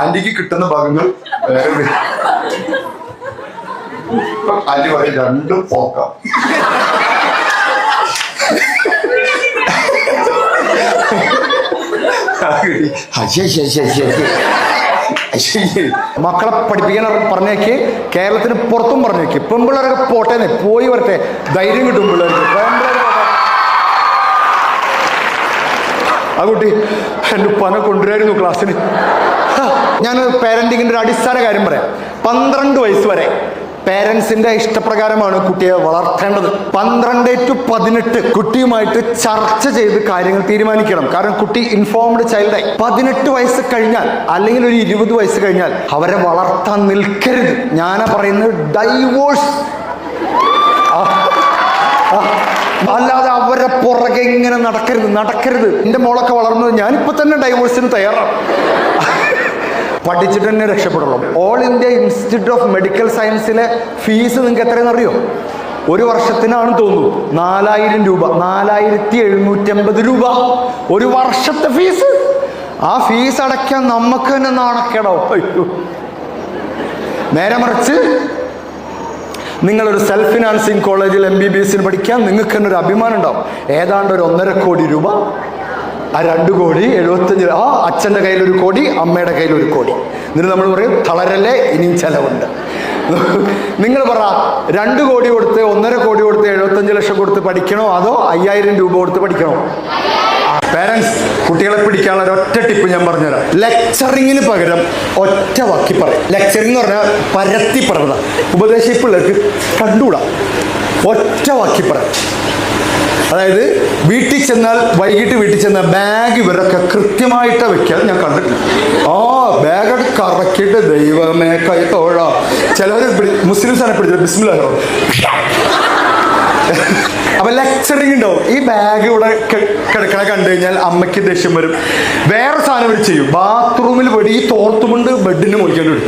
ആന്റിക്ക് കിട്ടുന്ന ഭാഗങ്ങൾ വേറെ ആന്റി പറയും രണ്ടും പോക്കാം. മക്കളെ പഠിപ്പിക്കാൻ പറഞ്ഞേക്ക്. കേരളത്തിന് പുറത്തും പറഞ്ഞേക്ക്. പെൺപിള്ളേരൊക്കെ പോട്ടെ പോയി വരട്ടെ. ധൈര്യം കിട്ടും പിള്ളേർക്ക്. ആ കുട്ടി എന്റെ ഉപ്പാനെ കൊണ്ടുവരായിരുന്നു ക്ലാസ്സിന് ഞാൻ പാരന്റിങ്ങിന്റെ ഒരു അടിസ്ഥാന കാര്യം പറയാം. പന്ത്രണ്ട് വയസ്സ് വരെ പേരൻസിന്റെ ഇഷ്ടപ്രകാരമാണ് കുട്ടിയെ വളർത്തേണ്ടത്. പന്ത്രണ്ട് ടു പതിനെട്ട് കുട്ടിയുമായിട്ട് ചർച്ച ചെയ്ത് കാര്യങ്ങൾ തീരുമാനിക്കണം. കാരണം കുട്ടി ഇൻഫോംഡ് ചൈൽഡായി പതിനെട്ട് വയസ്സ് കഴിഞ്ഞാൽ അല്ലെങ്കിൽ ഒരു ഇരുപത് വയസ്സ് കഴിഞ്ഞാൽ അവരെ വളർത്താൻ നിൽക്കരുത്. ഞാനാ പറയുന്നത് ഡൈവോഴ്സ് അല്ലാതെ അവരെ പുറകെ ഇങ്ങനെ നടക്കരുത് നടക്കരുത്. എന്റെ മോളൊക്കെ വളർന്നത് ഞാനിപ്പോ തന്നെ ഡൈവോഴ്സിന് തയ്യാറാണ്. പഠിച്ചിട്ട് തന്നെ രക്ഷപ്പെടുള്ളൂ all India institute of medical സയൻസിലെ fees നിങ്ങൾക്ക് എത്രയെന്ന് അറിയോ? ഒരു വർഷത്തിനാണ് തോന്നുന്നു. നാലായിരം രൂപ. നാലായിരത്തി എഴുന്നൂറ്റമ്പത് രൂപ. ഒരു വർഷത്തെ ഫീസ് ആ ഫീസ് അടയ്ക്കാൻ നമുക്ക് തന്നെ നാണക്കേടോ? നേരെ മറിച്ച് നിങ്ങളൊരു സെൽഫ് ഫിനാൻസിങ് കോളേജിൽ എം ബി ബി എസിന് പഠിക്കാൻ നിങ്ങൾക്ക് തന്നെ ഒരു അഭിമാനം ഉണ്ടാവും. ഏതാണ്ട് ഒരു ഒന്നര കോടി രൂപ ആ രണ്ട് കോടി എഴുപത്തഞ്ച് ആ അച്ഛന്റെ കയ്യിൽ ഒരു കോടി അമ്മയുടെ കയ്യിൽ ഒരു കോടി. എന്നിട്ട് നമ്മൾ പറയും തളരല്ലേ ഇനിയും ചെലവുണ്ട്. നിങ്ങൾ പറ രണ്ട് കോടി കൊടുത്ത് ഒന്നര കോടി കൊടുത്ത് എഴുപത്തഞ്ച് ലക്ഷം കൊടുത്ത് പഠിക്കണോ? അതോ അയ്യായിരം രൂപ കൊടുത്ത് പഠിക്കണോ? പേരൻസ് കുട്ടികളെ പിടിക്കാനുള്ള ഒറ്റ ടിപ്പ് ഞാൻ പറഞ്ഞുതരാം. ലെക്ചറിങ്ങിന് പകരം ഒറ്റ വാക്കി പറയും. ലെക്ചറിങ് എന്ന് പറഞ്ഞാൽ പരത്തി പറഞ്ഞതാണ്. ഉപദേശിപ്പിള്ളേർക്ക് കണ്ടുകൂടാ. ഒറ്റ വാക്കിപ്പറ അതായത് വീട്ടിൽ ചെന്നാൽ വൈകിട്ട് വീട്ടിൽ ചെന്നാൽ ബാഗ് ഇവരൊക്കെ കൃത്യമായിട്ട് വെക്കാൻ ഞാൻ കണ്ടിട്ടില്ല. ആ ബാഗ് കറക്കിട്ട് ദൈവമേ കൈ തോഴ ചിലവർ മുസ്ലിംസാണ് പിടിച്ചത് ബിസ്മില്ലോ അപ്പൊ ലെക്ചറിങ് ഉണ്ടാവും. ഈ ബാഗ് ഇവിടെ കിടക്കണ കണ്ടു കഴിഞ്ഞാൽ അമ്മയ്ക്ക് ദേഷ്യം വരും. വേറെ സാധനം ചെയ്യും. ബാത്റൂമിൽ പോയിട്ട് ഈ തോർത്തുമുണ്ട് ബെഡിന് മുറിക്കേണ്ടി വരും.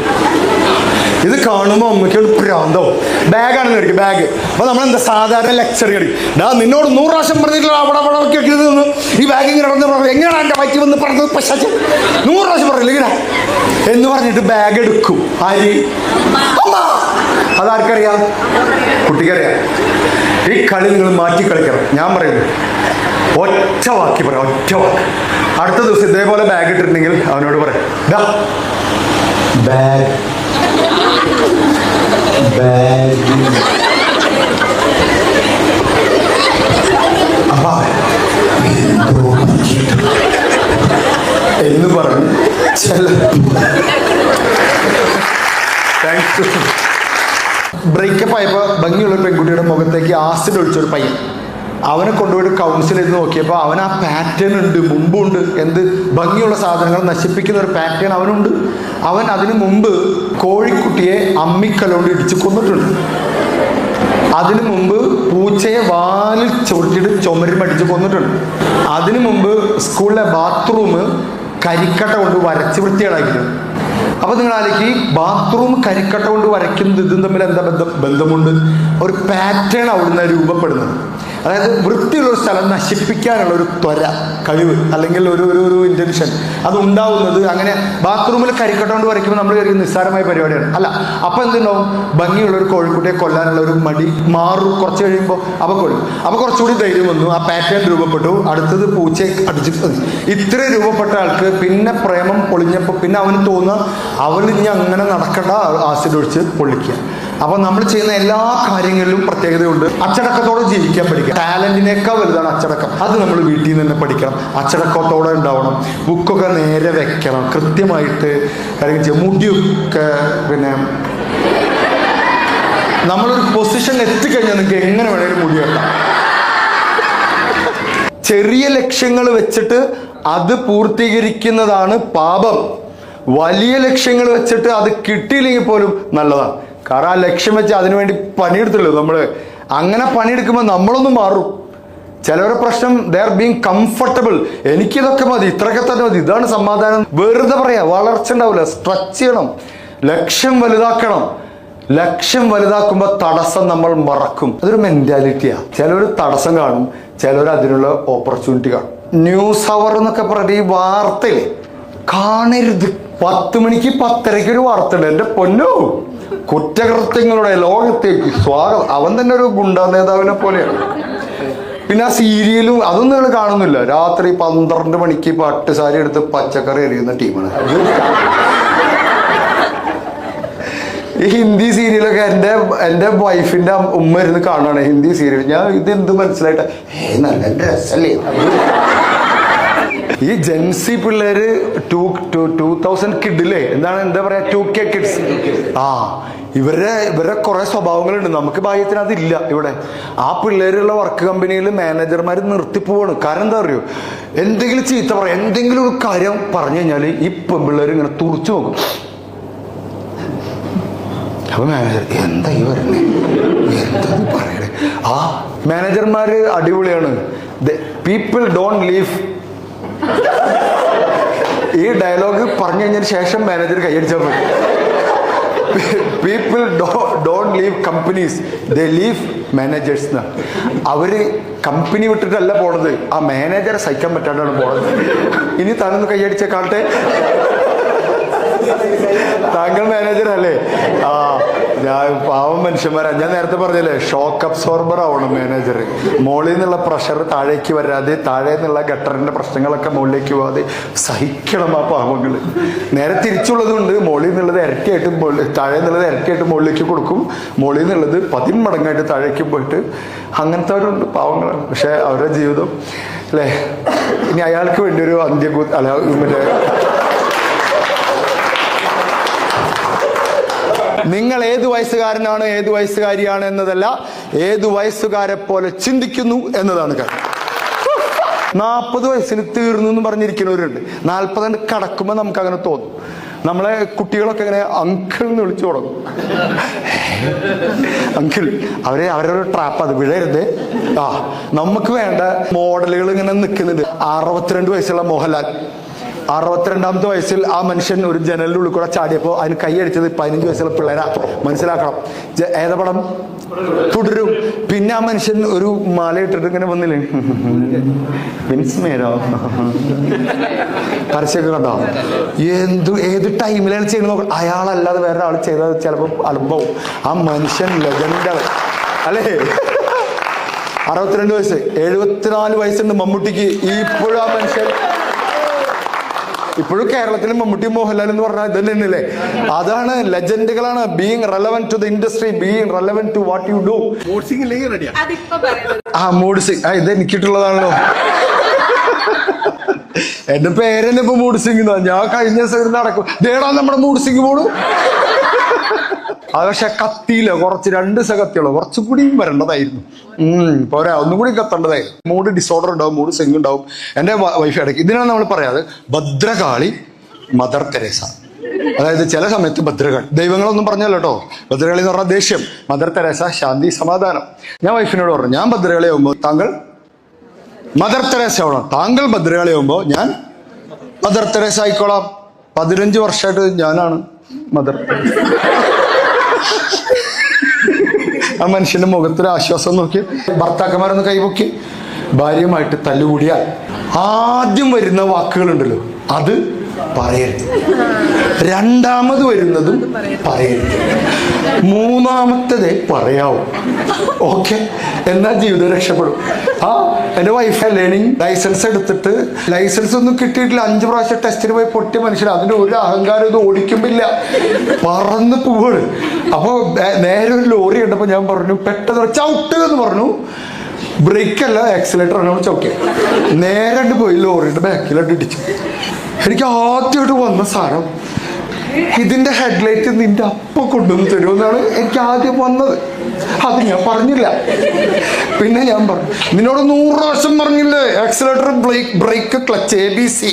ഇത് കാണുമ്പോൾ അമ്മയ്ക്ക് ഒരു പ്രാന്തവും. ബാഗാണെന്ന് മേടിക്കും ബാഗ് അപ്പോൾ നമ്മൾ എന്താ സാധാരണ ലെക്ചർ കളിക്കും ഡാ നിന്നോട് നൂറ് പ്രാവശ്യം പറഞ്ഞിട്ടുള്ള അവിടെ അവിടെ വെക്കരുത് നിന്ന് ഈ ബാഗ് ഇങ്ങനെ പറഞ്ഞു പറഞ്ഞു എങ്ങനെയാണ് എന്റെ വയറ്റി വന്ന് പറഞ്ഞത് പശ്ചാച്ച നൂറ് പ്രാവശ്യം പറഞ്ഞില്ല ഇങ്ങനെ. എന്ന് പറഞ്ഞിട്ട് ബാഗ് എടുക്കും. ആര്? അമ്മ. അതാർക്കറിയാം? കുട്ടിക്കറിയാം. ഈ കളി നിങ്ങൾ മാറ്റി കളിക്കണം. ഞാൻ പറയുന്നു. ഒറ്റ വാക്കി പറയാം ഒറ്റ വാക്ക്. അടുത്ത ദിവസം ഇതേപോലെ ബാഗ് ഇട്ടിട്ടുണ്ടെങ്കിൽ അവനോട് പറയാം ബാഗ് ബാഗ് അപ്പ. എന്ന് പറഞ്ഞു ചില ബ്രേക്കപ്പ് ആയപ്പോൾ ഭംഗിയുള്ള പെൺകുട്ടിയുടെ മുഖത്തേക്ക് ആസിഡ് ഒഴിച്ചൊരു പയ്യൻ. അവനെ കൊണ്ടുപോയിട്ട് കൗൺസിൽ ചെയ്ത് നോക്കിയപ്പോൾ അവൻ ആ പാറ്റേൺ ഉണ്ട് മുമ്പുണ്ട്. എന്ത്? ഭംഗിയുള്ള സാധനങ്ങൾ നശിപ്പിക്കുന്ന ഒരു പാറ്റേൺ അവനുണ്ട്. അവൻ അതിനു മുമ്പ് കോഴിക്കുട്ടിയെ അമ്മിക്കലോണ്ട് ഇടിച്ച് കൊന്നിട്ടുണ്ട്. അതിനു മുമ്പ് പൂച്ചയെ വാലിൽ ചുരുട്ടിയിട്ട് ചുമരും അടിച്ച് കൊന്നിട്ടുണ്ട്. അതിനു മുമ്പ് സ്കൂളിലെ ബാത്റൂം കരിക്കട്ട കൊണ്ട് വരച്ച് വൃത്തികേടാക്കിയിട്ടുണ്ട്. അപ്പൊ നിങ്ങൾ ആലോചിക്കും ഈ ബാത്റൂം കരിക്കട്ട കൊണ്ട് വരയ്ക്കുന്നത് ഇതും തമ്മിൽ എന്താ ബന്ധം? ബന്ധമുണ്ട്. ഒരു പാറ്റേൺ അവിടുന്ന് രൂപപ്പെടുന്നത്. അതായത് വൃത്തിയുള്ള ഒരു സ്ഥലം നശിപ്പിക്കാനുള്ള ഒരു ത്വര കഴിവ് അല്ലെങ്കിൽ ഒരു ഒരു ഒരു ഇന്റൻഷൻ അത് ഉണ്ടാവുന്നത് അങ്ങനെ ബാത്റൂമിൽ കരിക്കട്ട കൊണ്ട് വരയ്ക്കുമ്പോൾ നമ്മൾ കരുതി നിസ്സാരമായ പരിപാടിയാണ്. അല്ല അപ്പം എന്തുണ്ടാവും? ഭംഗിയുള്ള ഒരു കോഴിക്കുട്ടിയെ കൊല്ലാനുള്ള ഒരു മടി മാറും. കുറച്ച് കഴിയുമ്പോൾ അപ്പോൾ കൊല്ലും. അപ്പോൾ കുറച്ചുകൂടി ധൈര്യം വന്നു. ആ പാറ്റേൺ രൂപപ്പെട്ടു. അടുത്തത് പൂച്ചയെ അടിച്ച് ഇത്ര രൂപപ്പെട്ട ആൾക്ക് പിന്നെ പ്രേമം പൊളിഞ്ഞപ്പോൾ പിന്നെ അവന് തോന്നുക അവൻ ഇനി അങ്ങനെ നടക്കണ്ട ആസിഡ് ഒഴിച്ച് പൊള്ളിക്കുക. അപ്പൊ നമ്മൾ ചെയ്യുന്ന എല്ലാ കാര്യങ്ങളിലും പ്രത്യേകതയുണ്ട്. അച്ചടക്കത്തോടെ ജീവിക്കാൻ പഠിക്കാം ടാലന്റിനേക്കാൾ വലുതാണ് അച്ചടക്കം. അത് നമ്മൾ വീട്ടിൽ നിന്ന് തന്നെ പഠിക്കണം. അച്ചടക്കത്തോടെ ഉണ്ടാവണം. ബുക്കൊക്കെ നേരെ വെക്കണം. കൃത്യമായിട്ട് അല്ലെങ്കിൽ മുടിയൊക്കെ പിന്നെ നമ്മളൊരു പൊസിഷൻ എത്തിക്കഴിഞ്ഞാൽ നിങ്ങൾക്ക് എങ്ങനെ വേണേലും മുടി വെക്കാം ചെറിയ ലക്ഷ്യങ്ങൾ വെച്ചിട്ട് അത് പൂർത്തീകരിക്കുന്നതാണ് പാപം. വലിയ ലക്ഷ്യങ്ങൾ വെച്ചിട്ട് അത് കിട്ടിയില്ലെങ്കിൽ പോലും നല്ലതാണ്. കാരണം ആ ലക്ഷ്യം വെച്ച് അതിനുവേണ്ടി പണിയെടുത്തുള്ളൂ നമ്മൾ അങ്ങനെ പണിയെടുക്കുമ്പോൾ നമ്മളൊന്നും മാറും. ചിലവരുടെ പ്രശ്നം ദേ ആർ ബീങ് കംഫർട്ടബിൾ എനിക്കിതൊക്കെ മതി ഇത്രയൊക്കെ തന്നെ മതി. ഇതാണ് സമാധാനം. വെറുതെ പറയാം വളർച്ച ഉണ്ടാവില്ല. സ്ട്രെച്ച് ചെയ്യണം. ലക്ഷ്യം വലുതാക്കണം. ലക്ഷ്യം വലുതാക്കുമ്പോൾ തടസ്സം നമ്മൾ മറക്കും. അതൊരു മെന്റാലിറ്റിയാ ചിലർ തടസ്സം കാണും ചിലർ അതിനുള്ള ഓപ്പർച്യൂണിറ്റി കാണും. ന്യൂസ് അവർ എന്നൊക്കെ പറഞ്ഞിട്ട് ഈ വാർത്തയിൽ കാണരുത്. പത്ത് മണിക്ക് പത്തരയ്ക്ക് ഒരു വാർത്ത ഉണ്ട്. എന്റെ പൊന്നോ? കുറ്റകൃത്യങ്ങളുടെ ലോകത്തേക്ക് സ്വാഗതം അവൻ തന്നെ ഒരു ഗുണ്ടാ നേതാവിനെ പോലെയാണ്. പിന്നെ ആ സീരിയലും അതൊന്നും നിങ്ങൾ കാണുന്നില്ല. രാത്രി പന്ത്രണ്ട് മണിക്ക് പട്ട് സാരി എടുത്ത് പച്ചക്കറി എറിയുന്ന ടീമാണ്. ഈ ഹിന്ദി സീരിയലൊക്കെ എന്റെ എന്റെ വൈഫിന്റെ ഉമ്മ ഇരുന്ന് കാണുകയാണ് ഹിന്ദി സീരിയൽ. ഞാൻ ഇത് എന്ത് മനസ്സിലായിട്ട്? ഏ നല്ല ഡ്രസ്സല്ലേ ഈ ജെൻസി പിള്ളേര് ടു ടു തൗസൻഡ് കിഡില്ലേ എന്താണ് എന്താ പറയാ ടു കെ കിഡ്സ് ആ ഇവരുടെ ഇവരുടെ കുറെ സ്വഭാവങ്ങളുണ്ട്. നമുക്ക് ഭാഗ്യത്തിന് അതില്ല ഇവിടെ. ആ പിള്ളേരുള്ള വർക്ക് കമ്പനിയിൽ മാനേജർമാർ നിർത്തിപ്പോവാണ് കാരണം എന്താ പറയുക എന്തെങ്കിലും ചീത്ത പറയാം എന്തെങ്കിലും ഒരു കാര്യം പറഞ്ഞു കഴിഞ്ഞാൽ ഈ പെൺപിള്ളേർ ഇങ്ങനെ തുറച്ചു നോക്കും. അപ്പൊ മാനേജർ എന്താ ഈ പറഞ്ഞേ എന്താ പറയണേ? ആ മാനേജർമാര് അടിപൊളിയാണ്. പീപ്പിൾ ഡോണ്ട് ലീവ് ഈ ഡയലോഗ് പറഞ്ഞു കഴിഞ്ഞതിന് ശേഷം മാനേജർ കൈയടിച്ചാൽ മതി people don't leave companies they leave managers എന്ന് അവർ കമ്പനി വിട്ടിട്ടല്ല പോണത്. ആ മാനേജറെ സഹിക്കാൻ പറ്റാണ്ടാണ് പോണത്. ഇനി താനൊന്ന് കൈയടിച്ച കാട്ടെ താങ്കൾ മാനേജർ അല്ലേ? ആ ഞാൻ പാവം മനുഷ്യന്മാരാ. ഞാൻ നേരത്തെ പറഞ്ഞല്ലേ ഷോക്ക് അബ്സോർബർ ആവണം മാനേജർ മുകളിൽ നിന്നുള്ള പ്രഷർ താഴേക്ക് വരാതെ താഴെ നിന്നുള്ള ഗട്ടറിന്റെ പ്രശ്നങ്ങളൊക്കെ മുകളിലേക്ക് പോവാതെ സഹിക്കണം ആ പാവങ്ങൾ നേരെ തിരിച്ചുള്ളതുണ്ട് മുകളിൽ നിന്നുള്ളത് ഇരട്ടിയായിട്ട് താഴെ നിന്നുള്ളത് ഇരട്ടിയായിട്ട് മുകളിലേക്ക് കൊടുക്കും. മുകളിൽ നിന്നുള്ളത് പതിന്മടങ്ങായിട്ട് താഴേക്ക് പോയിട്ട് അങ്ങനത്തെ അവരുണ്ട് പാവങ്ങളാണ്. പക്ഷെ അവരുടെ ജീവിതം അല്ലേ? ഇനി അയാൾക്ക് വേണ്ടി ഒരു അന്ത്യ അല്ല മറ്റേ നിങ്ങൾ ഏത് വയസ്സുകാരനാണ് ഏത് വയസ്സുകാരിയാണ് എന്നതല്ല ഏത് വയസ്സുകാരെ പോലെ ചിന്തിക്കുന്നു എന്നതാണ് കാര്യം നാൽപ്പത് വയസ്സിന് തീർന്നു എന്ന് പറഞ്ഞിരിക്കുന്നവരുണ്ട്. നാൽപ്പതാണ്ട് കടക്കുമ്പോൾ നമുക്ക് അങ്ങനെ തോന്നും. നമ്മളെ കുട്ടികളൊക്കെ ഇങ്ങനെ അങ്കിൾ എന്ന് വിളിച്ചു തുടങ്ങും. അങ്കിൾ അവരെ അവരുടെ ട്രാപ്പ് അത് വിഴരുത് ആ നമുക്ക് വേണ്ട മോഡലുകൾ ഇങ്ങനെ നിൽക്കുന്നുണ്ട്. അറുപത്തിരണ്ട് വയസ്സുള്ള മോഹൻലാൽ. അറുപത്തിരണ്ടാമത്തെ വയസ്സിൽ ആ മനുഷ്യൻ ഒരു ജനലിന്റെ ഉള്ളിൽ കൂടെ ചാടിയപ്പോൾ അതിന് കൈയടിച്ചത് പതിനഞ്ച് വയസ്സുള്ള പിള്ളേരാ. മനസ്സിലാക്കണം. ഏതാ പടം? തുടരും. പിന്നെ ആ മനുഷ്യൻ ഒരു മാല ഇട്ടിട്ട് ഇങ്ങനെ വന്നില്ലേ? വിൻസ്മേരോ? പരസ്യമൊക്കെ കണ്ടോ? എന്ത് ഏത് ടൈമിലാണ് ചെയ്യുന്നത് നോക്കണം അയാളല്ലാതെ വേറെ ആൾ ചെയ്തത് ചിലപ്പോൾ അലമ്പാവും. ആ മനുഷ്യൻ ലെജൻഡാണ്. അല്ലേ? അറുപത്തിരണ്ട് വയസ്സ്. എഴുപത്തിനാല് വയസ്സുണ്ട് മമ്മൂട്ടിക്ക്. ഇപ്പോഴും ആ മനുഷ്യൻ ഇപ്പോഴും കേരളത്തിൽ മമ്മൂട്ടി മോഹൻലാൽ എന്ന് പറഞ്ഞാൽ ഇത് തന്നെയല്ലേ? അതാണ് ലെജൻഡുകളാണ് being relevant to the industry being relevant to what you do ആ? മൂഡ് സിംഗ് ആ ഇത് എനിക്കിട്ടുള്ളതാണല്ലോ. എന്റെ പേരെന്നെ ഇപ്പൊ മൂഡ് സിംഗ് ഞാൻ കഴിഞ്ഞ ദിവസം നടക്കും. ദേടാ നമ്മുടെ മൂഡ്. സിംഗ് പോണു അത് പക്ഷെ കത്തിയില്ല. കുറച്ച് രണ്ട് ദിവസം കത്തിയുള്ളൂ. കുറച്ചും കൂടിയും വരേണ്ടതായിരുന്നു. പോരാ ഒന്നും കൂടി കത്തേണ്ടതായിരുന്നു. മൂഡ് ഡിസോർഡർ ഉണ്ടാവും മൂഡ് സിംഗ് ഉണ്ടാവും. എന്റെ വൈഫ് ഇടയ്ക്ക് ഇതിനാണ് നമ്മൾ പറയാതെ ഭദ്രകാളി മദർ തെരേസ അതായത് ചില സമയത്ത് ഭദ്രകാളി. ദൈവങ്ങളൊന്നും പറഞ്ഞല്ലോ കേട്ടോ ഭദ്രകാളി എന്ന് പറഞ്ഞാൽ ദേഷ്യം. മദർ തെരേസ ശാന്തി സമാധാനം. ഞാൻ വൈഫിനോട് പറഞ്ഞു ഞാൻ ഭദ്രകാളി ആവുമ്പോൾ താങ്കൾ മദർ തെരേസ ആവണം. താങ്കൾ ഭദ്രകാളി ആവുമ്പോൾ ഞാൻ മദർ തെരേസ ആയിക്കോളാം. പതിനഞ്ച് വർഷമായിട്ട് ഞാനാണ് മദർ തെരേസ ആ മനുഷ്യന്റെ മുഖത്തൊരു ആശ്വാസം നോക്കി. ഭർത്താക്കന്മാരൊന്ന് കൈപൊക്കി. ഭാര്യയുമായിട്ട് തല്ലുകൂടിയാൽ ആദ്യം വരുന്ന വാക്കുകളുണ്ടല്ലോ. അത് പറയരുത്. രണ്ടാമത് വരുന്നതും പറയരുത്. മൂന്നാമത്തതേ പറയാവൂ. ഓക്കെ? എന്നാൽ ജീവിതം രക്ഷപ്പെടും. ആ എന്റെ വൈഫ് ലേണിങ് ലൈസൻസ് എടുത്തിട്ട് ലൈസൻസ് ഒന്നും കിട്ടിയിട്ടില്ല. അഞ്ച് പ്രാവശ്യം ടെസ്റ്റിന് പോയി പൊട്ടിയ മനുഷ്യൻ. അതിന്റെ ഒരു അഹങ്കാരം ഇത് ഓടിക്കുമ്പില്ല. പറന്ന് പോവാണ്. അപ്പോൾ നേരെ ഒരു ലോറി കണ്ടപ്പോൾ ഞാൻ പറഞ്ഞു പെട്ടെന്ന് ചൗട്ട് ചവിട്ട് എന്ന് പറഞ്ഞു. ബ്രേക്ക് അല്ല ആക്സിലേറ്റർ ആണ് ചവിട്ടിയ നേരെ പോയി ലോറിയുടെ ബാക്കിലോട്ട് ഇടിച്ചു. എനിക്ക് ആദ്യമായിട്ട് വന്ന സാധനം ഇതിന്റെ ഹെഡ്ലൈറ്റ് നിന്റെ അപ്പ കൊണ്ടുവന്ന് തരുമെന്നാണ് എനിക്ക് ആദ്യം വന്നത്. അത് ഞാൻ പറഞ്ഞില്ല. പിന്നെ ഞാൻ പറഞ്ഞു നിന്നോട് നൂറ് പ്രാവശ്യം പറഞ്ഞില്ലേ accelerator brake brake clutch A B C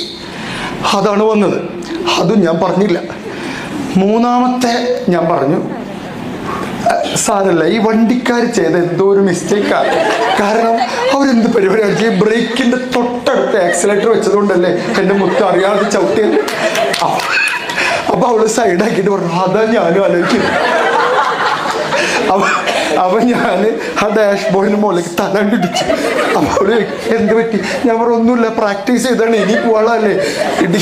അതാണ് വന്നത്. അതും ഞാൻ പറഞ്ഞില്ല. മൂന്നാമത്തെ ഞാൻ പറഞ്ഞു സാരല്ല ഈ വണ്ടിക്കാർ ചെയ്ത എന്തോ ഒരു മിസ്റ്റേക്കാണ് കാരണം അവരെന്ത് പരിപാടി ഈ ബ്രേക്കിന്റെ തൊട്ടടുത്ത് ആക്സിലേറ്റർ വെച്ചതുകൊണ്ടല്ലേ എന്റെ മുത്ത് അറിയാതെ ചവിട്ടിയത്. അപ്പൊ അവൾ സൈഡാക്കിയിട്ട് പറഞ്ഞു അതാ ഞാനും ആലോചിക്കും അപ്പൊ ഞാൻ ആ ഡാഷ് ബോർഡിന് മുകളിലേക്ക് തല ഇടിച്ചു. അപ്പോൾ എന്ത് പറ്റി? ഞാൻ പറഞ്ഞു ഒന്നുമില്ല പ്രാക്ടീസ് ചെയ്താണ് ഇനി പോവാളല്ലേ ഇടി